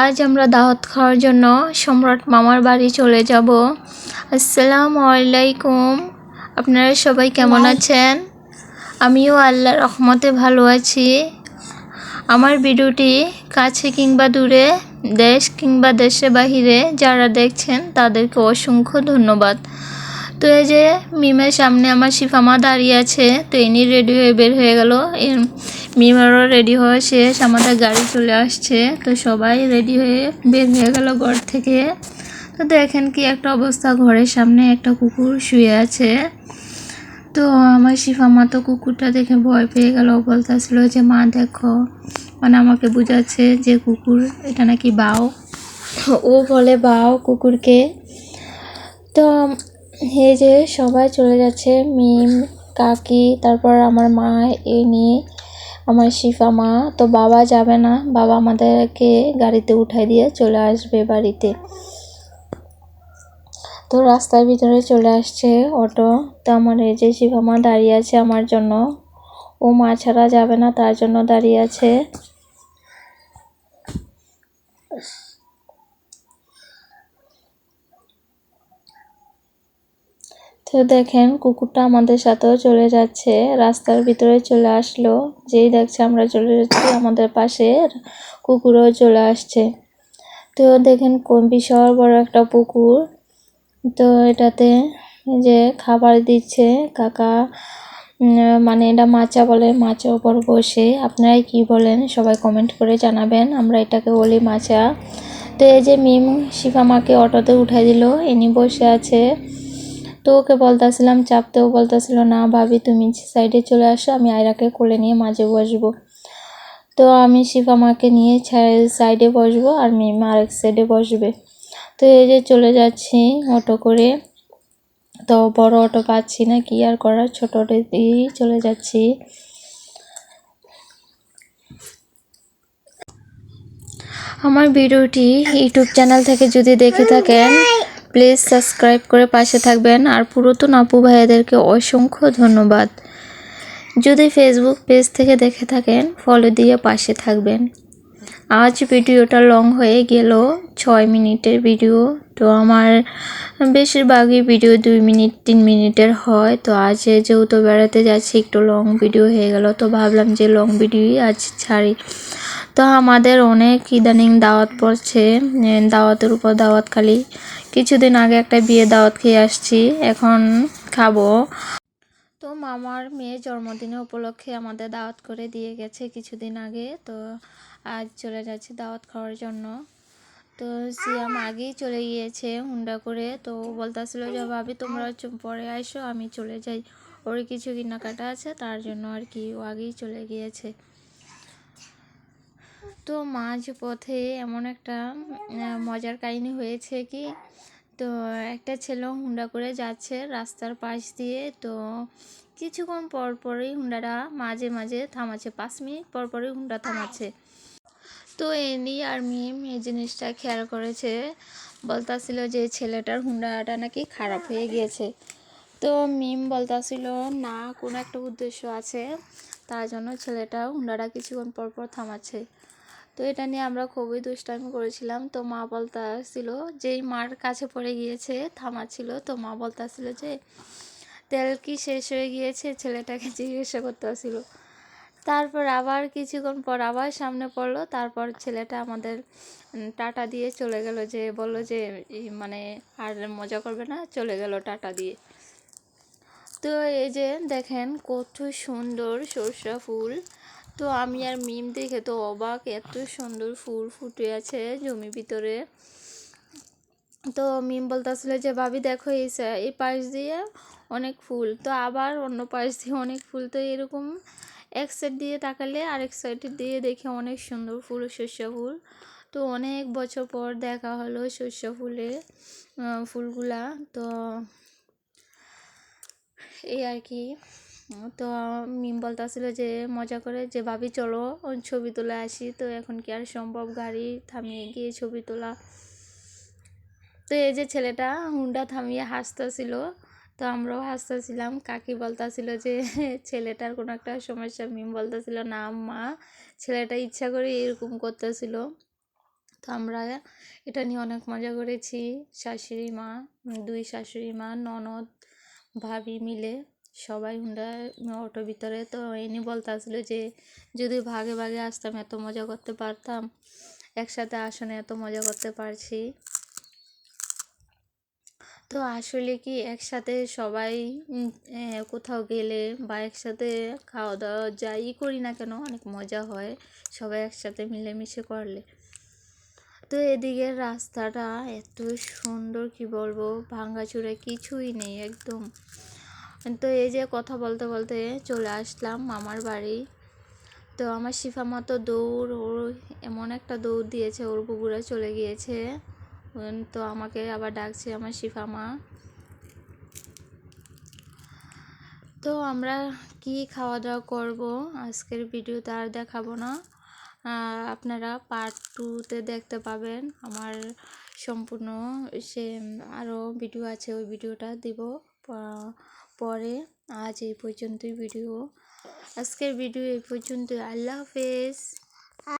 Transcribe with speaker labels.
Speaker 1: আজ আমরা দাওয়াত খাওয়ার জন্য সম্রাট মামার বাড়ি চলে যাব। আসসালামু আলাইকুম। আপনারা সবাই কেমন আছেন? আমিও আল্লাহর রহমতে ভালো আছি। আমার ভিডিওটি কাছে কিংবা দূরে দেশ কিংবা দেশে বাহিরে যারা দেখছেন তাদেরকে অসংখ্য ধন্যবাদ। তো এই যে মিমের সামনে আমার শিফামা দাঁড়িয়ে আছে, তো ইনি রেডি হয়ে বের হয়ে গেল। মিমেরও রেডি হওয়া শেষ, আমাদের গাড়ি চলে আসছে। তো সবাই রেডি হয়ে বের হয়ে গেল ঘর থেকে। তো দেখেন কি একটা অবস্থা, ঘরের সামনে একটা কুকুর শুয়ে আছে। তো আমার শিফামা তো কুকুরটা দেখে ভয় পেয়ে গেল বলতেছিল যে, মা, দেখো। মানে আমাকে বুঝাচ্ছে যে, কুকুর, এটা নাকি বাও। ও বলে, বাও কুকুরকে। তো এই যে সবাই চলে যাচ্ছে, মিম, কাকি, তারপর আমার মা এ নিয়ে আমার শিফা মা। তো বাবা যাবে না, বাবা আমাদেরকে গাড়িতে উঠাই দিয়ে চলে আসবে বাড়িতে। তো রাস্তার ভিতরে চলে আসছে অটো। তো আমার এই যে শিফা মা দাঁড়িয়ে আছে আমার জন্য। ও মা ছাড়া যাবে না, তার জন্য দাঁড়িয়ে আছে। তো দেখেন, কুকুরটা আমাদের সাথেও চলে যাচ্ছে। রাস্তার ভিতরে চলে আসলো। যেই দেখছে আমরা চলে যাচ্ছি, আমাদের পাশে কুকুরও চলে আসছে। তো দেখেন বিশাল বড় একটা পুকুর। তো এটাতে যে খাবার দিচ্ছে, কাকা মানে এটা মাচা বলে মাচার উপর বসে। আপনারাই কি বলেন, সবাই কমেন্ট করে জানাবেন। আমরা এটাকে বলি মাচা। তো এই যে মিম শিফা মাকে অটোতে উঠাই দিল। ইনি বসে আছে। তো ওকে বলতেছিলাম, চাপতেও বলতেছিল, না ভাবি, তুমি সাইডে চলে আসো, আমি আয়রাকে কোলে নিয়ে মাঝে বসবো। তো আমি শিফা মাকে নিয়ে সাইডে বসবো আর মিমা আরেক সাইডে বসবে। তো এই যে চলে যাচ্ছি অটো করে। তো বড় অটো পাচ্ছি না, কি আর করার? ছোট অটো দিয়েই চলে যাচ্ছি। আমার ভিডিওটি ইউটিউব চ্যানেল থেকে যদি দেখে থাকেন প্লিজ সাবস্ক্রাইব করে পাশে থাকবেন। আর পুরাতন আপু ভাইয়াদেরকে অসংখ্য ধন্যবাদ। যদি ফেসবুক পেজ থেকে দেখে থাকেন ফলো দিয়ে পাশে থাকবেন। আজ ভিডিওটা লং হয়ে গেল। ছয় মিনিটের ভিডিও তো আমার বেশিরভাগই ভিডিও দুই মিনিট, তিন মিনিটের হয়। তো আজ যেহেতু বেড়াতে যাচ্ছি, একটু লং ভিডিও হয়ে গেল। তো ভাবলাম যে লং ভিডিওই আজ ছাড়ি। তো আমাদের অনেক ইদানিং দাওয়াত পড়ছে। দাওয়াতের উপর দাওয়াত খালি কিছুদিন আগে একটা বিয়ে দাওয়াত খেয়ে আসছি, এখন খাব। তো মামার মেয়ে জন্মদিনের উপলক্ষে আমাদের দাওয়াত করে দিয়ে গেছে কিছুদিন আগে, তো আজ চলে যাচ্ছি দাওয়াত খাওয়ার জন্য। তো সিয়াম আগেই চলে গিয়েছে হুন্ডা করে, তো বলতেছিল যে, ভাবি, তোমরা পরে আসো আমি চলে যাই। ওর কিছু কেনাকাটা আছে, তার জন্য আর কি ও আগেই চলে গিয়েছে। তো মাঝ পথে এমন একটা মজার কাহিনী হয়েছে কি, তো একটা ছেলে হুন্ডা করে যাচ্ছে রাস্তার পাশ দিয়ে, তো কিছুক্ষণ পর পরই হুন্ডাটা মাঝে মাঝে থামাচ্ছে, পাঁচ মিনিট পর পরই হুন্ডা থামাচ্ছে। তো এনি আর মিম এই জিনিসটা খেয়াল করেছে, বলতাছিল যে ছেলেটার হুন্ডাটা নাকি খারাপ হয়ে গিয়েছে। তো মিম বলতাছিল, না, কোনো একটা উদ্দেশ্য আছে, তার জন্য ছেলেটা হুন্ডাটা কিছুক্ষণ পর পর থামাচ্ছে। তো এটা নিয়ে আমরা খুবই দুষ্টামি করেছিলাম। তো মা বলতাছিল যেই মার কাছে পড়ে গিয়েছে, থামাচ্ছিল। তো মা বলতাছিল যে, তেল কি শেষ হয়ে গিয়েছে? ছেলেটাকে জিজ্ঞাসা করতে করতেছিল তারপর আবার কিছুক্ষণ পর আবার সামনে পড়ল। তারপর ছেলেটা আমাদের টাটা দিয়ে চলে গেল যে, বলল যে মানে আর মজা করবে না, চলে গেল টাটা দিয়ে। তো এই যে দেখেন কত সুন্দর সরষা ফুল। তো আমি আর মিম দেখে তো অবাক, এত সুন্দর ফুল ফুটে আছে জমি ভিতরে। তো মিম বলতেছিল যে, ভাবি দেখো এই এই পাশ দিয়ে অনেক ফুল। তো আবার অন্য পাশ দিয়ে অনেক ফুল। তো এরকম এক সাইড দিয়ে তাকালে আরেক সাইড দিয়ে দেখে অনেক সুন্দর ফুল, শস্য ফুল। তো অনেক বছর পর দেখা হলো শস্য ফুলে ফুলগুলা। তো এই আর কি। তো মিম বলতেছিল যে, মজা করে যে, ভাবি, চলো, ছবি তোলা আসি। তো এখন কি আর সম্ভব? গাড়ি থামিয়ে গিয়ে ছবি তোলা। তো এই যে ছেলেটা হুন্ডা থামিয়ে হাসতেছিল, তো আমরাও হাসতেছিলাম। কাকি বলতেছিল যে, ছেলেটার কোনো একটা সমস্যা। মিম বলতেছিল, না, মা, ছেলেটা ইচ্ছা করে এরকম করতেছিল। তো আমরা এটা নিয়ে অনেক মজা করেছি। শাশুড়ি মা, দুই শাশুড়ি মা, ননদ, ভাবি মিলে। সবাই হুন্ডা অটোর ভিতরে তো এনি আসলো যে, যদি ভাগে ভাগে আসতাম, এত মজা করতে পারতাম। একসাথে আসনে এত মজা করতে পারছি। তো আসলে কি একসাথে সবাই কোথাও গেলে বা একসাথে খাওয়া দাওয়া যাই করি না কেন, অনেক মজা হয় সবাই একসাথে মিলেমিশে করলে। তো এদিকের রাস্তাটা এত সুন্দর, কি বলব? ভাঙ্গাচুরা কিছুই নেই একদম। তো এই যে কথা বলতে বলতে চলে আসলাম মামার বাড়ি। তো আমার শিফা মা তো দৌড়, ওর এমন একটা দৌড় দিয়েছে, ওর বুবুরা চলে গিয়েছে। তো আমাকে আবার ডাকছে আমার শিফা মা। তো আমরা কি খাওয়া দাওয়া করব? আজকের ভিডিওতে আর দেখাবো না। আপনারা পার্ট টুতে দেখতে পাবেন আমার সম্পূর্ণ, সে আরও ভিডিও আছে, ওই ভিডিওটা দিব। পরে। আজ এই পর্যন্তই ভিডিও আজকের ভিডিও এই পর্যন্তই। আল্লাহ হাফেজ।